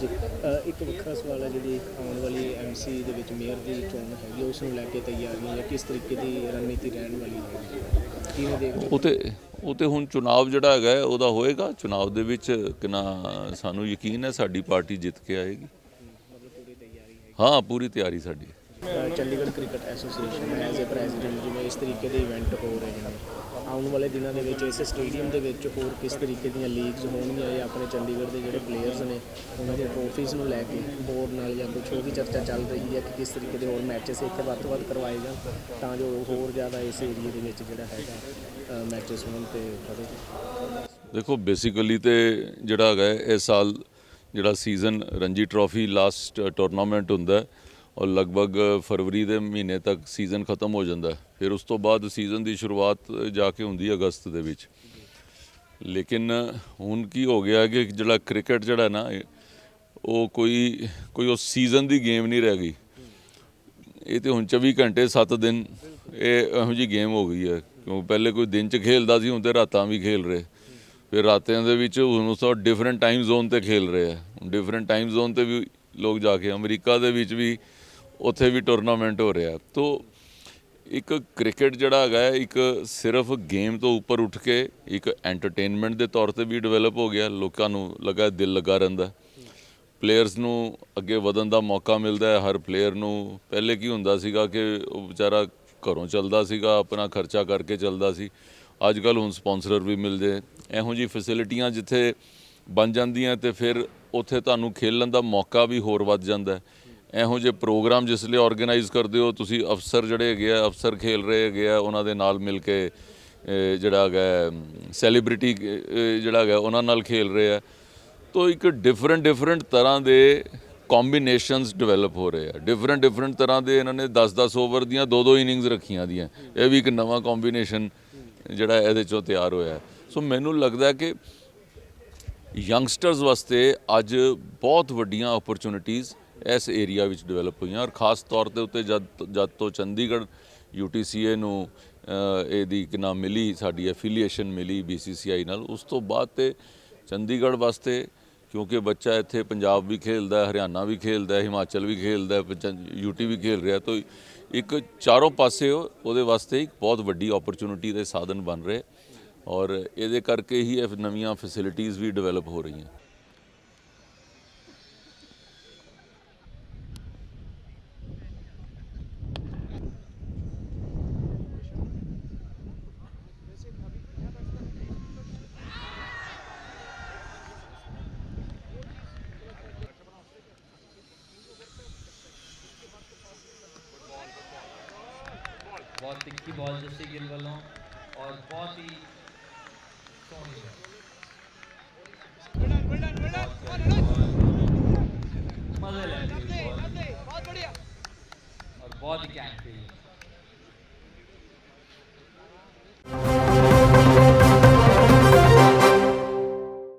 ਜੀ। ਇੱਕ ਵੱਖਰਾ ਸਵਾਲ ਹੈ ਜਿਹੜੀ ਆਉਣ ਵਾਲੀ ਐਮਸੀ ਦੇ ਵਿੱਚ ਮੇਅਰ ਦੀ ਚੋਣ ਹੈਗੀ ਉਸ ਨੂੰ ਲੈ ਕੇ ਤਿਆਰੀਆਂ ਜਾਂ ਕਿਸ ਤਰੀਕੇ ਦੀ ਰਣਨੀਤੀ ਰਹਿਣ ਵਾਲੀ ਹੈ? ਕਿਵੇਂ ਦੇਖਦੇ? ਉਹ ਤੇ ਉਹ ਤੇ ਹੁਣ ਚੁਣਾਵ ਜਿਹੜਾ ਹੈਗਾ ਉਹਦਾ ਹੋਏਗਾ। ਚੁਣਾਵ ਦੇ ਵਿੱਚ ਕਿਨਾ ਸਾਨੂੰ ਯਕੀਨ ਹੈ ਸਾਡੀ ਪਾਰਟੀ ਜਿੱਤ ਕੇ ਆਏਗੀ। ਹਾਂ ਪੂਰੀ ਤਿਆਰੀ ਸਾਡੀ। Chandigarh cricket association as a president ਜਿਵੇਂ ਇਸ ਤਰੀਕੇ ਦੇ ਇਵੈਂਟ ਹੋ ਰਹੇ ਨੇ। ਆਉਣ ਵਾਲੇ ਦਿਨਾਂ ਦੇ ਵਿੱਚ ਇਸ ਸਟੇਡੀਅਮ ਦੇ ਵਿੱਚ ਹੋਰ ਕਿਸ ਤਰੀਕੇ ਦੀਆਂ ਲੀਗਸ ਹੋਣਗੀਆਂ ਜਾਂ ਆਪਣੇ ਚੰਡੀਗੜ੍ਹ ਦੇ ਜਿਹੜੇ ਪਲੇਅਰਸ ਨੇ, ਉਹਨਾਂ ਦੀਆਂ ਟਰੋਫੀਜ਼ ਨੂੰ ਲੈ ਕੇ ਬੋਰਡ ਨਾਲ ਜਾਂ ਕੁਛ ਵੀ ਚਰਚਾ ਚੱਲ ਰਹੀ ਹੈ ਕਿ ਕਿਸ ਤਰੀਕੇ ਦੇ ਹੋਰ ਮੈਚਸ ਇੱਥੇ ਵੱਧ ਤੋਂ ਵੱਧ ਕਰਵਾਏ ਜਾਣ ਤਾਂ ਜੋ ਹੋਰ ਜ਼ਿਆਦਾ ਇਸ ਏਰੀਏ ਦੇ ਵਿੱਚ ਜਿਹੜਾ ਹੈਗਾ ਮੈਚਸ ਹੋਣ ਤੇ ਵਧੇ। ਦੇਖੋ ਬੇਸਿਕਲੀ ਤੇ ਜਿਹੜਾ ਹੈਗਾ ਇਸ ਸਾਲ ਜਿਹੜਾ season Ranji trophy last tournament ਹੁੰਦਾ ਹੈ ਔਰ ਲਗਭਗ ਫਰਵਰੀ ਦੇ ਮਹੀਨੇ ਤੱਕ ਸੀਜ਼ਨ ਖਤਮ ਹੋ ਜਾਂਦਾ ਫਿਰ ਉਸ ਤੋਂ ਬਾਅਦ ਸੀਜ਼ਨ ਦੀ ਸ਼ੁਰੂਆਤ ਜਾ ਕੇ ਹੁੰਦੀ ਅਗਸਤ ਦੇ ਵਿੱਚ। ਲੇਕਿਨ ਹੁਣ ਕੀ ਹੋ ਗਿਆ ਕਿ ਜਿਹੜਾ ਕ੍ਰਿਕਟ ਜਿਹੜਾ ਨਾ, ਉਹ ਕੋਈ ਕੋਈ ਉਸ ਸੀਜ਼ਨ ਦੀ ਗੇਮ ਨਹੀਂ ਰਹਿ ਗਈ। ਇਹ ਤੇ ਹੁਣ 24 ਘੰਟੇ 7 ਦਿਨ ਇਹ ਇਹੋ ਜੀ ਗੇਮ ਹੋ ਗਈ ਹੈ। ਕਿਉਂ? ਪਹਿਲੇ ਕੋਈ ਦਿਨ ਚ ਖੇਲਦਾ ਸੀ, ਹੁਣ ਤੇ ਰਾਤਾਂ ਵੀ ਖੇਲ ਰਹੇ। ਫਿਰ ਰਾਤਾਂ ਦੇ ਵਿੱਚ ਹੁਣ ਉਸ ਤੋਂ ਡਿਫਰੈਂਟ ਟਾਈਮ ਜ਼ੋਨ ਤੇ ਖੇਲ ਰਹੇ ਆ ਡਿਫਰੈਂਟ ਟਾਈਮ ਜ਼ੋਨ ਤੇ ਵੀ ਲੋਕ ਜਾ ਕੇ ਅਮਰੀਕਾ ਦੇ ਵਿੱਚ ਵੀ ਉੱਥੇ ਵੀ ਟੂਰਨਾਮੈਂਟ ਹੋ ਰਿਹਾ। ਤੋ ਇੱਕ ਕ੍ਰਿਕਟ ਜਿਹੜਾ ਹੈਗਾ ਇੱਕ ਸਿਰਫ ਗੇਮ ਤੋਂ ਉੱਪਰ ਉੱਠ ਕੇ ਇੱਕ ਐਂਟਰਟੇਨਮੈਂਟ ਦੇ ਤੌਰ ਤੇ ਵੀ ਡਿਵੈਲਪ ਹੋ ਗਿਆ। ਲੋਕਾਂ ਨੂੰ ਲੱਗਾ ਦਿਲ ਲੱਗਾ ਰਹਿੰਦਾ ਪਲੇਅਰਸ ਨੂੰ ਅੱਗੇ ਵਧਣ ਦਾ ਮੌਕਾ ਮਿਲਦਾ ਹੈ। ਹਰ ਪਲੇਅਰ ਨੂੰ ਪਹਿਲੇ ਕੀ ਹੁੰਦਾ ਸੀਗਾ ਕਿ ਉਹ ਵਿਚਾਰਾ ਘਰੋਂ ਚੱਲਦਾ ਸੀਗਾ, ਆਪਣਾ ਖਰਚਾ ਕਰਕੇ ਚੱਲਦਾ ਸੀ। ਅੱਜ ਕੱਲ ਹੁਣ ਸਪਾਂਸਰ ਵੀ ਮਿਲਦੇ ਇਹੋ ਜੀ ਫੈਸਿਲਿਟੀਆਂ ਜਿੱਥੇ ਬਣ ਜਾਂਦੀਆਂ ਤੇ ਫਿਰ ਉੱਥੇ ਤੁਹਾਨੂੰ ਖੇਲਣ ਦਾ ਮੌਕਾ ਵੀ ਹੋਰ ਵੱਧ ਜਾਂਦਾ ਹੈ। ਇਹੋ ਜਿਹੇ ਪ੍ਰੋਗਰਾਮ ਜਿਸ ਲਈ ਆਰਗੇਨਾਈਜ਼ ਕਰਦੇ ਹੋ, ਤੁਸੀਂ ਅਫਸਰ ਜਿਹੜੇ ਹੈਗੇ ਆ, ਅਫਸਰ ਖੇਲ ਰਹੇ ਹੈਗੇ ਆ, ਉਹਨਾਂ ਦੇ ਨਾਲ ਮਿਲ ਕੇ ਜਿਹੜਾ ਹੈਗਾ ਸੈਲੀਬ੍ਰਿਟੀ ਜਿਹੜਾ ਹੈਗਾ, ਉਹਨਾਂ ਨਾਲ ਖੇਲ ਰਹੇ ਆ। ਤੋ ਇੱਕ ਡਿਫਰੈਂਟ ਡਿਫਰੈਂਟ ਤਰ੍ਹਾਂ ਦੇ ਕੰਬੀਨੇਸ਼ਨਸ ਡਿਵੈਲਪ ਹੋ ਰਹੇ ਆ। ਡਿਫਰੈਂਟ ਡਿਫਰੈਂਟ ਤਰ੍ਹਾਂ ਦੇ ਇਹਨਾਂ ਨੇ 10-10 ਓਵਰ ਦੀਆਂ ਦੋ ਦੋ ਇਨਿੰਗਸ ਰੱਖੀਆਂ ਦੀਆਂ। ਇਹ ਵੀ ਇੱਕ ਨਵਾਂ ਕੰਬੀਨੇਸ਼ਨ ਜਿਹੜਾ ਇਹਦੇ ਚੋਂ ਤਿਆਰ ਹੋਇਆ ਸੋ ਮੈਨੂੰ ਲੱਗਦਾ ਕਿ ਯੰਗਸਟਰਸ ਵਾਸਤੇ ਅੱਜ ਬਹੁਤ ਵੱਡੀਆਂ ਓਪਰਚੁਨਿਟੀਆਂ ਇਸ ਏਰੀਆ ਵਿੱਚ ਡਿਵੈਲਪ ਹੋਈਆਂ ਔਰ ਖਾਸ ਤੌਰ ਤੇ ਉੱਤੇ ਜਦ ਜਦ ਤੋਂ ਚੰਡੀਗੜ੍ਹ ਯੂਟੀਸੀਏ ਨੂੰ ਇਹਦੀ ਕਿ ਨਾਮ ਮਿਲੀ, ਸਾਡੀ ਐਫੀਲੀਏਸ਼ਨ ਮਿਲੀ ਬੀਸੀਸੀਆਈ ਨਾਲ, ਉਸ ਤੋਂ ਬਾਅਦ ਤੇ ਚੰਡੀਗੜ੍ਹ ਵਾਸਤੇ ਕਿਉਂਕਿ ਬੱਚਾ ਇੱਥੇ ਪੰਜਾਬ ਵੀ ਖੇਲਦਾ ਹੈ ਹਰਿਆਣਾ ਵੀ ਖੇਲਦਾ ਹੈ ਹਿਮਾਚਲ ਵੀ ਖੇਲਦਾ ਹੈ ਯੂਟੀ ਵੀ ਖੇਲ ਰਿਹਾ, ਤੋਂ ਇੱਕ ਚਾਰੋਂ ਪਾਸੇ ਉਹਦੇ ਵਾਸਤੇ ਇੱਕ ਬਹੁਤ ਵੱਡੀ ਓਪਰਚੁਨਿਟੀ ਦੇ ਸਾਧਨ ਬਣ ਰਹੇ ਔਰ ਇਹਦੇ ਕਰਕੇ ਹੀ ਇਹ ਨਵੀਆਂ ਫੈਸਿਲਿਟੀਆਂ ਵੀ ਡਿਵੈਲਪ ਹੋ ਰਹੀਆਂ। ਬਹੁਤ ਤਿੱਖੀ ਬਾਲ ਜੱਸੀ ਗਿੱਲ ਵੱਲੋਂ ਔਰ ਬਹੁਤ ਹੀ ਸੋਹਣੀ ਮਜ਼ੇ ਲੈ ਰਹੀ ਬਹੁਤ ਬੜੀਆ